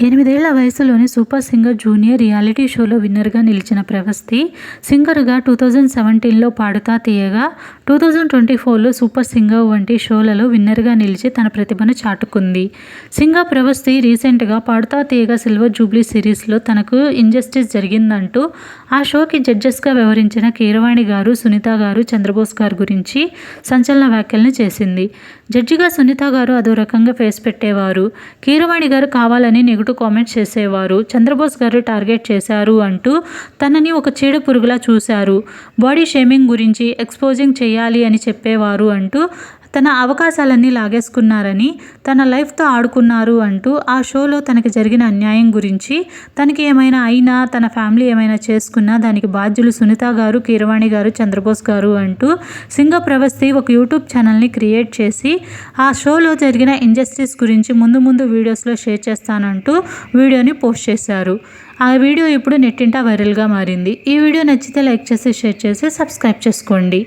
ఎనిమిదేళ్ళ వయసులోనే super singer junior reality షోలో విన్నర్గా నిలిచిన ప్రవస్తి సింగర్గా టూ థౌజండ్ సెవెంటీన్లో Paduta Theeyaga two thousand twenty ఫోర్లో సూపర్ సింగర్ వంటి షోలలో విన్నర్గా నిలిచి తన ప్రతిభను చాటుకుంది. సింగర్ ప్రవస్తి రీసెంట్గా పాడుతా తీయగా సిల్వర్ జూబ్లీ సిరీస్లో తనకు ఇంజస్టిస్ జరిగిందంటూ ఆ షోకి జడ్జెస్గా వ్యవహరించిన కీరవాణి గారు సునీత గారు చంద్రబోస్ గారు గురించి సంచలన వ్యాఖ్యలను చేసింది. జడ్జిగా సునీత గారు అదో రకంగా ఫేస్ పెట్టేవారు. కీరవాణి గారు కావాలని నెగటివ్ కామెంట్స్ చేసేవారు. చంద్రబోస్ గారు టార్గెట్ చేశారు అంటూ తనని ఒక చీడ పురుగులా చూశారు. బాడీ షేమింగ్ గురించి ఎక్స్పోజింగ్ చేయాలి అని చెప్పేవారు అంటూ తన అవకాశాలన్నీ లాగేసుకున్నారని తన లైఫ్తో ఆడుకున్నారు అంటూ ఆ షోలో తనకి జరిగిన అన్యాయం గురించి తనకి ఏమైనా అయినా తన ఫ్యామిలీ ఏమైనా చేసుకున్నా దానికి బాధ్యులు సునీత గారు కీరవాణి గారు చంద్రబోస్ గారు అంటూ సింగ ప్రవస్తి ఒక యూట్యూబ్ ఛానల్ని క్రియేట్ చేసి ఆ షోలో జరిగిన ఇంజస్టిస్ గురించి ముందు ముందు వీడియోస్లో షేర్ చేస్తానంటూ వీడియోని పోస్ట్ చేశారు. ఆ వీడియో ఇప్పుడు నెట్టింటా వైరల్గా మారింది. ఈ వీడియో నచ్చితే లైక్ చేసి షేర్ చేసి సబ్స్క్రైబ్ చేసుకోండి.